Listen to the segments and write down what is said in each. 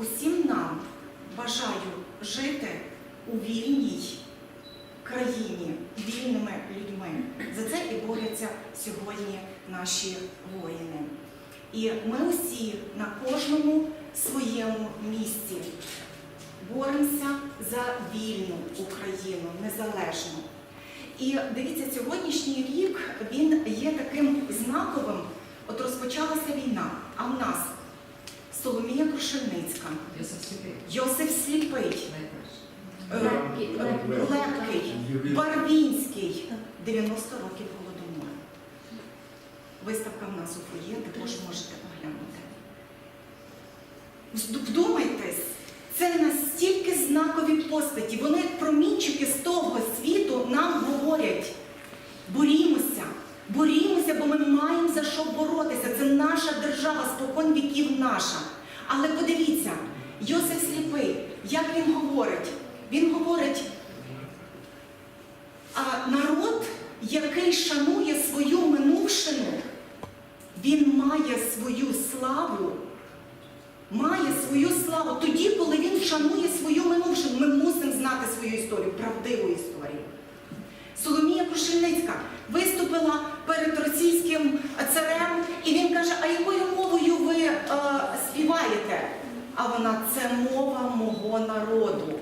усім нам бажаю жити у вільній країні, вільними людьми. За це і борються сьогодні наші воїни. І ми усі на кожному своєму місці боремося за вільну Україну, незалежну. І дивіться, сьогоднішній рік він є таким знаковим. От розпочалася війна, а в нас Соломія Крушельницька, Йосиф Сліпий. Лепкий, е. Лепкий, Барвінський, 90 років голодомору. Виставка в нас у фоє, також можете поглянути. Вдумайтесь, це настільки знакові постаті. Вони як промінчики з того світу нам говорять. Борімося, борімося, бо ми маємо за що боротися. Це наша держава, спокон віків наша. Але подивіться, Йосиф Сліпий, як він говорить? Він говорить, а народ, який шанує свою минувшину, він має свою славу, має свою славу тоді, коли він шанує свою минувшину. Ми мусимо знати свою історію, правдиву історію. Соломія Крушельницька виступила перед російським царем, і він каже: А якою мовою ви е, співаєте? А вона це мова мого народу.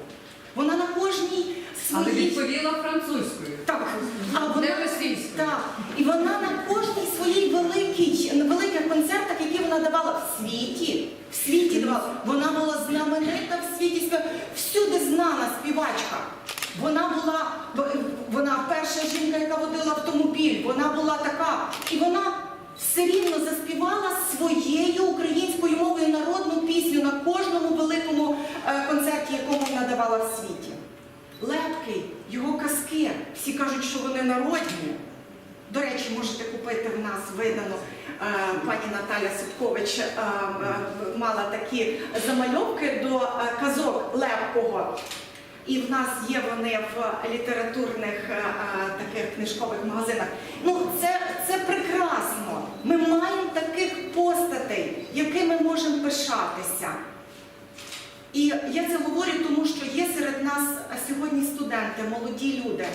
Вона на кожній Але відповіла французькою. так, а вона Не російською. так, і вона на кожній своїй великій великих концертах, які вона давала в світі, в світі давала, вона була знаменита в світі, всюди знана співачка. Вона була вона перша жінка, яка водила автомобіль. Вона була така, і вона все рівно заспівала своєю українською мовою народну пісню на кожному великому е, концерті, якому вона давала в світі. Лепкий, його казки, всі кажуть, що вони народні. До речі, можете купити в нас видано. е, Пані Наталя Суткович е, мала такі замальовки до казок Лепкого. І в нас є вони в літературних таких книжкових магазинах. Ну, це, це прекрасно. Ми маємо таких постатей, якими можемо пишатися. І я це говорю, тому що є серед нас сьогодні студенти, молоді люди.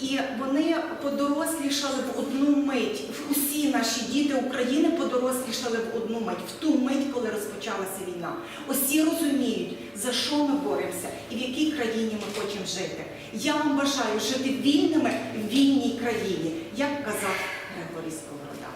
І вони подорослішали в одну мить. Усі наші діти України подорослішали в одну мить, в ту мить, коли розпочалася війна. Усі розуміють, за що ми боремося і в якій країні ми хочемо жити. Я вам бажаю жити вільними в вільній країні, як казав Григорій Сковорода.